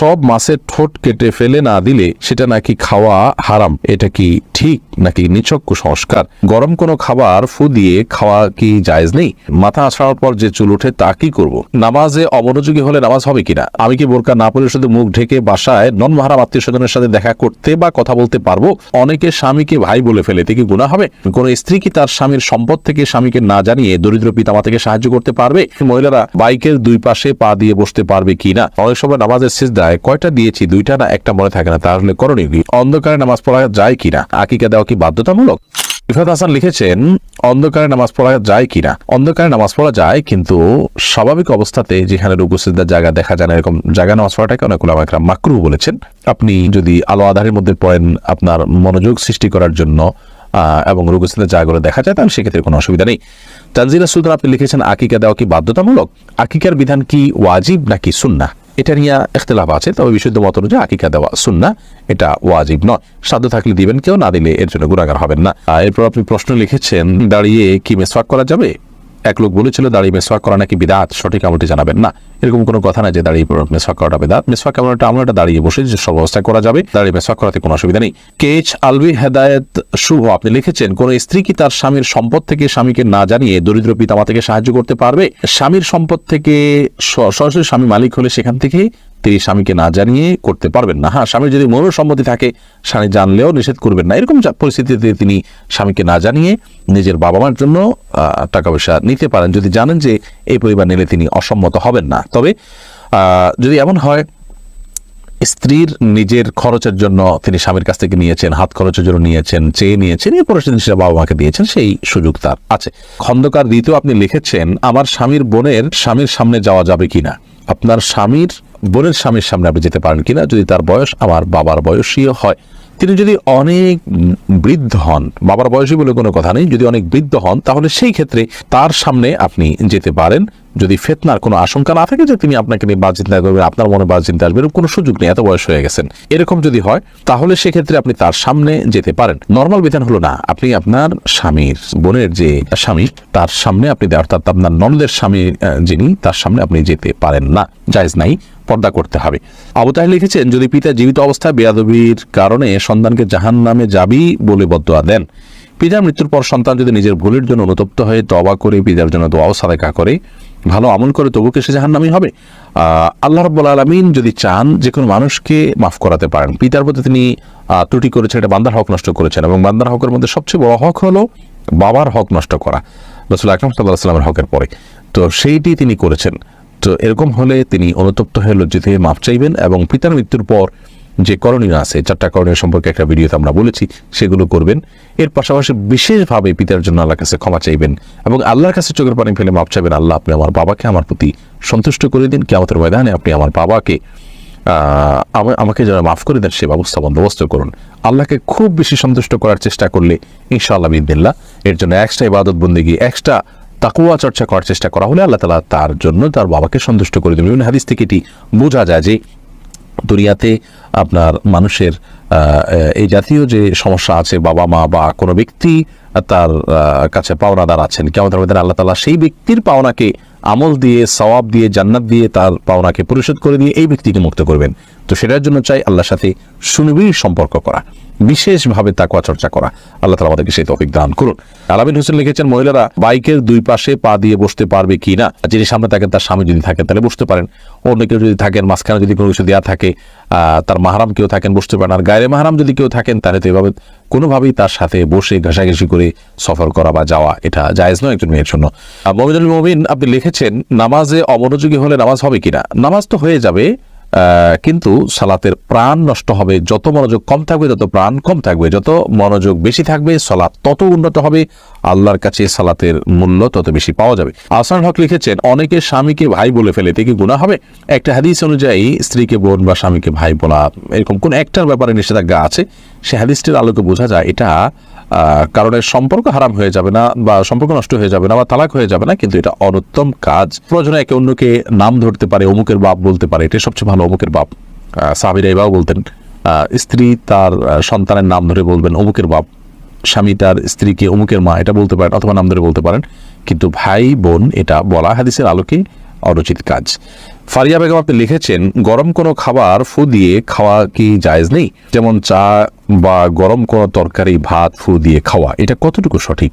সব মাছের ঠোঁট কেটে ফেলে না দিলে সেটা নাকি খাওয়া হারাম? এটা কি ঠিক নাকি নিচক কুসংস্কার? গরম কোনো খাবার ফু দিয়ে খাওয়া কি জায়েজ নেই? মাথা আসার পর যে চুল ওঠে তা কি করব? নামাজে অমনোযোগী হলে নামাজ হবে কিনা? আমি কি বোরকা না পরে শুধু মুখ ঢেকে বাসায় নন মাহারাম আত্মীয় স্বজনের সাথে দেখা করতে বা কথা বলতে পারব? অনেকে স্বামীকে ভাই বলে ফেলে, এতে কি গুণা হবে? কোন স্ত্রী কি তার স্বামীর সম্পদ থেকে স্বামীকে না জানিয়ে দরিদ্র পিতামা থেকে সাহায্য করতে পারবে? মহিলারা বাইকের দুই পাশে পা দিয়ে বসতে পারবে কিনা? অনেক সময় নামাজের শেষ দায় কয়টা দিয়েছি, দুইটা না একটা মনে থাকে না তাহলে করণীয় কি? অন্ধকারে নামাজ পড়া যায় কিনা আকিকা দেওয়া কি বাধ্যতামূলক? ইফাত হাসান লিখেছেন, অন্ধকারে নামাজ পড়া যায় কিনা অন্ধকারে নামাজ পড়া যায়, কিন্তু স্বাভাবিক অবস্থাতে যেখানে রুকুসিদ্দার জায়গা দেখা যায় না, এরকম জায়গা নামাজ পড়াটাকে অনেক একরাম মাকরু বলেছেন। আপনি যদি আলো আধারের মধ্যে পড়েন আপনার মনোযোগ সৃষ্টি করার জন্য এবং রুকুসিদ্দার জায়গাগুলো দেখা যায়, তাহলে সেক্ষেত্রে কোনো অসুবিধা নেই। তানজিলা সুলতান আপনি লিখেছেন, আকিকা দেওয়া কি বাধ্যতামূলক? আকিকার বিধান কি ওয়াজিব নাকি সুন্না এটা নিয়ে এখতলাভ আছে, তবে বিশুদ্ধ মত অনুযায়ী আকিকা দেওয়া সুন্না, এটা ওয়াজিব নয়। সাধ্য থাকলে দিবেন কেউ, না দিলে এর জন্য গুণাগার হবেন না। এরপর আপনি প্রশ্ন লিখেছেন, দাঁড়িয়ে কি মেসওয়াক করা যাবে? এক লোক বলেছিল, দাঁড়িয়ে মেসওয়াক করা নাকি বিদাত? সঠিক আমলটি জানাবেন না। এরকম কোনো কথা না যে দাঁড়িয়ে মেসওয়াক করাটা বিদাত। মেসওয়াক এমন একটা আমলটা দাঁড়িয়ে বসে যে সব অবস্থায় করা যাবে, দাঁড়িয়ে মেসওয়াক করাতে কোনো অসুবিধা নেই। কে এইচ আলভি হেদায়ত শুভ, আপনি লিখেছেন, কোন স্ত্রী কি তার স্বামীর সম্পদ থেকে স্বামীকে না জানিয়ে দরিদ্র পিতামাতাকে সাহায্য করতে পারবে? স্বামীর সম্পদ থেকে সরাসরি স্বামী মালিক হলে সেখান থেকে তিনি স্বামীকে না জানিয়ে করতে পারবেন না। হ্যাঁ স্বামীর যদি মনের সম্মতি থাকে, স্বামী জানলেও নিষেধ করবেন না। এরকম পরিস্থিতিতে তিনি স্বামীকে না জানিয়ে নিজের বাবা মার জন্য টাকা পয়সা নিতে পারেন। যদি জানেন যে এই পরিবার নিলে তিনি অসম্মত হবেন না। তবে যদি এমন হয়, স্ত্রীর নিজের খরচের জন্য তিনি স্বামীর কাছ থেকে নিয়েছেন, হাত খরচের জন্য নিয়েছেন, চেয়ে নিয়েছেন, এরপরে সেদিন সেটা বাবা মাকে দিয়েছেন, সেই সুযোগ তার আছে। খন্দকার দ্বিতীয় আপনি লিখেছেন, আমার স্বামীর বোনের স্বামীর সামনে যাওয়া যাবে কিনা? আপনার স্বামীর বোনের স্বামীর সামনে আপনি যেতে পারেন কিনা, যদি তার বয়স আমার বাবার বয়সী হয়। তিনি যদি অনেক বৃদ্ধ হন, বাবার বয়সী বলে কোনো কথা নেই, যদি অনেক বৃদ্ধ হন, তাহলে সেই ক্ষেত্রে তার সামনে আপনি যেতে পারেন। যদি ফেতনার কোনো আশঙ্কা না থাকে যে তিনি আপনাকে নিয়ে বাজ চিন্তা করবেন আপনার মনে বাজ চিন্তা আসবে এরকম কোনো সুযোগ নেই, এত বয়স হয়ে গেছেন। এরকম যদি হয়, তাহলে সেক্ষেত্রে আপনি তার সামনে যেতে পারেন। নর্মাল বিধান হলো না, আপনি আপনার স্বামীর, বোনের যে স্বামী, তার সামনে আপনি অর্থাৎ আপনার ননদের স্বামী যিনি, তার সামনে আপনি যেতে পারেন না। জায়েজ নাই, পর্দা করতে হবে। আবু লিখেছেন, যদি পিতা জীবিত অবস্থায় বেয়াদবির কারণে সন্তানকে জাহান নামে যাবি বলে বদোয়া দেন। পিতার মৃত্যুর পর সন্তান যদি নিজের ভুলের জন্য অনুতপ্ত হয়ে তবা করে পিতার জন্য দোয়াও সাদাকা করে। ভালো আমল করে তবু কি সে জাহান্নামি হবে? আল্লাহ রব্বুল আলমিন যদি চান যে কোনো মানুষকে মাফ করাতে পারেন। পিতার প্রতি তিনি ত্রুটি করেছেন, এটা বান্দার হক নষ্ট করেছেন এবং বান্দার হকের মধ্যে সবচেয়ে বড় হক হলো বাবার হক নষ্ট করা। রসুল আকরম সাল্লাহ সাল্লামের হকের পরে। তো সেইটি তিনি করেছেন। তো এরকম হলে তিনি অনুতপ্ত হয়ে লজ্জিত হয়ে মাপ চাইবেন এবং পিতার মৃত্যুর পর যে করণীয় আছে, চারটা করণীয় সম্পর্কে একটা ভিডিওতে আমরা বলেছি, সেগুলো করবেন। এর পাশাপাশি বিশেষভাবে পিতার জন্য আল্লাহর কাছে ক্ষমা চাইবেন এবং আল্লাহর কাছে চোখের পানি ফেলে মাপ চাইবেন, আল্লাহ আপনি আমার বাবাকে আমার প্রতি সন্তুষ্ট করে দিন। কেমন ময়দানে আপনি আমার বাবাকে আমাকে যারা মাফ করে দেন, সে ব্যবস্থা বন্দোবস্ত করুন। আল্লাহকে খুব বেশি সন্তুষ্ট করার চেষ্টা করলে ইনশাআল্লাহ বিদিল্লা এর জন্য এক্সট্রা ইবাদত বন্দিগি এক্সট্রা তাকুয়া চর্চা করার চেষ্টা করা হলে আল্লাহ তালা তার জন্য তার বাবাকে সন্তুষ্ট করে দেবেন। হাদিস থেকে এটি বোঝা যায় যে দুনিয়াতে আপনার মানুষের এই জাতীয় যে সমস্যা আছে, বাবা মা বা কোনো ব্যক্তি তার কাছে পাওনাদার আছেন কেমন আল্লাহ তালা সেই ব্যক্তির পাওনাকে আমল দিয়ে, সওয়াব দিয়ে, জান্নাত দিয়ে তার পাওনাকে পরিশোধ করে দিয়ে এই ব্যক্তিকে মুক্ত করবেন। তো সেটার জন্য চাই আল্লাহর সাথে সুনিবিড় সম্পর্ক করা, বিশেষভাবে তাকুয়া চর্চা করা। আল্লাহ তালা আমাদেরকে সেই তফিক দান করুন। আলামিন হোসেন লিখেছেন, মহিলারা বাইকের দুই পাশে পা দিয়ে বসতে পারবে কি না? যিনি সামনে থাকেন, তার স্বামী যদি থাকেন, তাহলে বসতে পারেন। অন্য কেউ যদি থাকেন, মাঝখানে যদি কোনো কিছু দেওয়া থাকে তার মাহারাম কেউ থাকেন, বসতে পারেন আর গায়ে মাহারাম যদি কেউ থাকেন, তাহলে তো এভাবে কোনোভাবেই তার সাথে বসে ঘাসাঘাসি করে সফর করা বা যাওয়া, এটা জায়েজ নয় একজন মেয়ের জন্য। মমিনুল মমিন, আপনি লিখেছেন, নামাজে অমনোযোগী হলে নামাজ হবে কিনা? নামাজ তো হয়ে যাবে কিন্তু সালাতের প্রাণ নষ্ট হবে। যত মনোযোগ কম থাকবে, তত প্রাণ কম থাকবে। যত মনোযোগ বেশি থাকবে, সালাত তত উন্নত হবে। আল্লাহর কাছে সালাতের মূল্য তত বেশি পাওয়া যাবে। আসান হক লিখেছেন, অনেকে স্বামীকে ভাই বলে ফেলে, এতে কি গুণা হবে? একটা হাদিস অনুযায়ী, স্ত্রীকে বোন বা স্বামীকে ভাই বলা, এরকম কোন একটার ব্যাপারে নিষেধাজ্ঞা আছে? সে হাদিসটির আলোকে বোঝা যায়, এটা আহ, কারণের সম্পর্ক হারাম হয়ে যাবে না বা সম্পর্ক নষ্ট হয়ে যাবে না বা তালাক হয়ে যাবে না কিন্তু এটা অনুত্তম কাজ। প্রয়োজনে একে অন্যকে নাম ধরতে পারে অমুকের বাপ বলতে পারে এটা সবচেয়ে ভালো অমুকের বাপ। সাবির এবাও বলতেন স্ত্রী তার সন্তানের নাম ধরে বলবেন অমুকের বাপ স্বামী তার স্ত্রীকে অমুকের মা এটা বলতে পারেন অথবা নাম ধরে বলতে পারেন। কিন্তু ভাই বোন এটা বলা হাদিসের আলোকে অনুচিত কাজ। ফারিয়া বেগম আপনি লিখেছেন, গরম কোনো খাবার ফু দিয়ে খাওয়া কি জায়েজ নেই? যেমন চা বা গরম কোনো তরকারি, ভাত ফু দিয়ে খাওয়া, এটা কতটুকু সঠিক?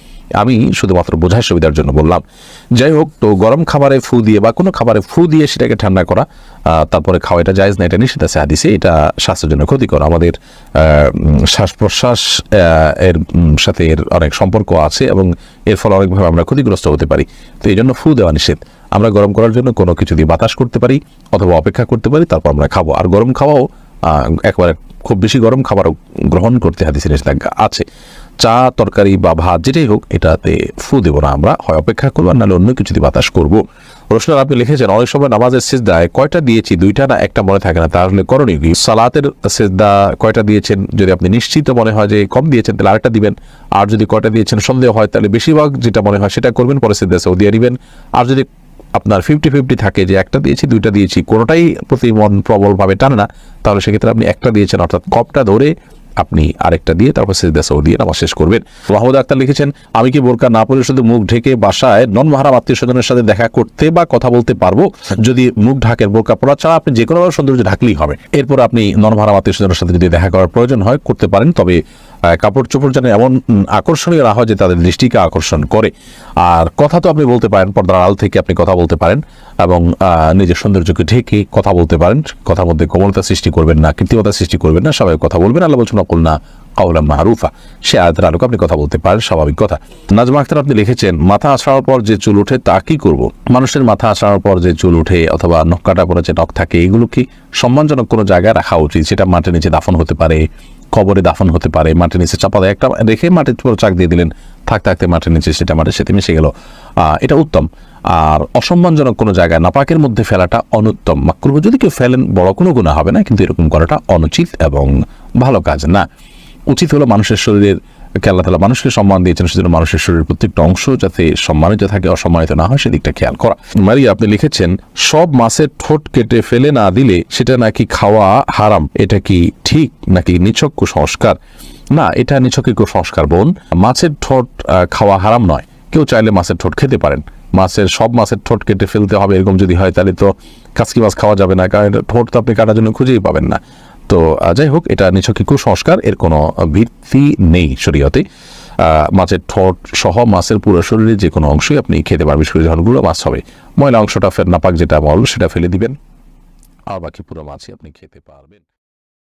আমি শুধুমাত্র বোঝার সুবিধার জন্য বললাম। যাই হোক, তো গরম খাবারে ফু দিয়ে বা কোনো খাবারে ফু দিয়ে সেটাকে ঠান্ডা করা তারপরে খাওয়া এটা জায়েজ না, এটা নিষেধ আছে হাদিসে, এটা স্বাস্থ্যের জন্য ক্ষতিকর। আমাদের শ্বাস প্রশ্বাস এর সাথে এর অনেক সম্পর্ক আছে এবং এর ফলে অনেকভাবে আমরা ক্ষতিগ্রস্ত হতে পারি। তো এই জন্য ফু দেওয়া নিষেধ। আমরা গরম করার জন্য কোনো কিছু দিয়ে বাতাস করতে পারি অথবা অপেক্ষা করতে পারি, তারপর আমরা খাব। আর গরম খাওয়াও একবারে খুব বেশি গরম খাবার গ্রহণ করতে হাদিসে নিষেধাজ্ঞা আছে। চা, তরকারি বা ভাত, যেটাই হোক, এটাতে ফু দেবো না আমরা। হয় অপেক্ষা করব নাহলে অন্য কিছু দিয়ে বাতাস করব। রোশনার আপনি লিখেছেন, অনেক সময় নামাজের সেজদায় কয়টা দিয়েছি? দুইটা না একটা মনে থাকে না, তাহলে করণীয় কি? সালাতের সেজদা কয়টা দিয়েছেন? যদি আপনি নিশ্চিত মনে হয় যে কম দিয়েছেন, তাহলে আরেকটা দিবেন। আর যদি কয়টা দিয়েছেন, সন্দেহ হয়, তাহলে বেশিরভাগ যেটা মনে হয় সেটা করবেন, পরে সেজদা সেও দিয়ে দিবেন। আর যদি আপনার ফিফটি ফিফটি থাকে যে একটা দিয়েছি, দুইটা দিয়েছি, কোনোটাই প্রতি মন প্রবলভাবে টানে না, তাহলে সেক্ষেত্রে আপনি একটা দিয়েছেন, অর্থাৎ কপটা ধরে আপনি আরেকটা দিয়ে, তারপর সেজদা দিয়ে নামাজ শেষ করবেন। মাহমুদ আক্তার লিখেছেন, আমি কি বোরকা না পরে শুধু মুখ ঢেকে বাসায় নন মাহারাম আত্মীয় স্বজনের সাথে দেখা করতে বা কথা বলতে পারব? যদি মুখ ঢাকের বোরকা পরা ছাড়া আপনি যে কোনো সৌন্দর্য ঢাকলেই হবে। এরপর আপনি নন মাহারাম আত্মীয় স্বজনের সাথে যদি দেখা করার প্রয়োজন হয়, করতে পারেন। তবে কাপড় চোপড় যেন এমন আকর্ষণীয় না হয় যে তাদের দৃষ্টিকে আকর্ষণ করে। আর কথা তো আপনি বলতে পারেন, পর্দার আড়াল থেকে আপনি কথা বলতে পারেন এবং নিজের সৌন্দর্যকে ঢেকে কথা বলতে পারেন। কথার মধ্যে কোমলতা সৃষ্টি করবেন না, কৃত্রিমতা সৃষ্টি করবেন না সবাই কথা বলবেন। আল্লাহ বলছেন অকুল না কাউলা মাহরুফা। সে আয়াতের আলোকে আপনি কথা বলতে পারেন, স্বাভাবিক কথা। নাজমা আখতার আপনি লিখেছেন, মাথা আছড়ানোর পর যে চুল ওঠে তা কি করব? মানুষের মাথা আছড়ানোর পর যে চুল ওঠে অথবা নখ কাটা পরে যে নখ থাকে, এগুলো কি সম্মানজনক কোনো জায়গায় রাখা উচিত? সেটা মাটির নিচে দাফন হতে পারে কবরে দাফন হতে পারে, মাটির নিচে চাপা দেয়। একটা রেখে মাটির উপর চাক দিয়ে দিলেন। থাকতে থাকতে মাটির নিচে সেটা মাটির সাথে মিশে গেল। এটা উত্তম। আর অসম্মানজনক কোনো জায়গায় নাপাকের মধ্যে ফেলাটা অনুত্তম। মাকরুহ যদি কেউ ফেলেন, বড় কোনো গুণা হবে না, কিন্তু এরকম করাটা অনুচিত এবং ভালো কাজ না। উচিত হলো মানুষের শরীরের আল্লাহ তালা মানুষকে সম্মান দিয়েছেন, সেজন্য মানুষের শরীরের প্রত্যেকটা অংশ যাতে সম্মানিত থাকে, অসম্মানিত না হয়, সেদিকটা খেয়াল করা। মারিয়া, আপনি লিখেছেন, সব মাছের ঠোঁট কেটে ফেলে না দিলে সেটা নাকি খাওয়া হারাম? এটা কি ঠিক নাকি নিছক কুসংস্কার? না, এটা নিছক কুসংস্কার, বোন। মাছের ঠোঁট খাওয়া হারাম নয়। কেউ চাইলে মাছের ঠোঁট খেতে পারেন। মাছের, সব মাছের ঠোঁট কেটে ফেলতে হবে, এরকম যদি হয় তাহলে তো কাসকি মাছ খাওয়া যাবে না, কারণ ঠোঁট তো আপনি কাটার জন্য খুঁজেই পাবেন না। তো যাই হোক, এটা নিছকই কুসংস্কার, এর কোনো ভিত্তি নেই শরীয়তে। মাছের ঠোঁট সহ মাছের পুরো শরীরে যে কোনো অংশই আপনি খেতে পারবেন যখন গুঁড়ো মাছ হবে। ময়লা অংশটা ফের নাপাক যেটা মল সেটা ফেলে দিবেন। আর বাকি পুরো মাছই আপনি খেতে পারবেন।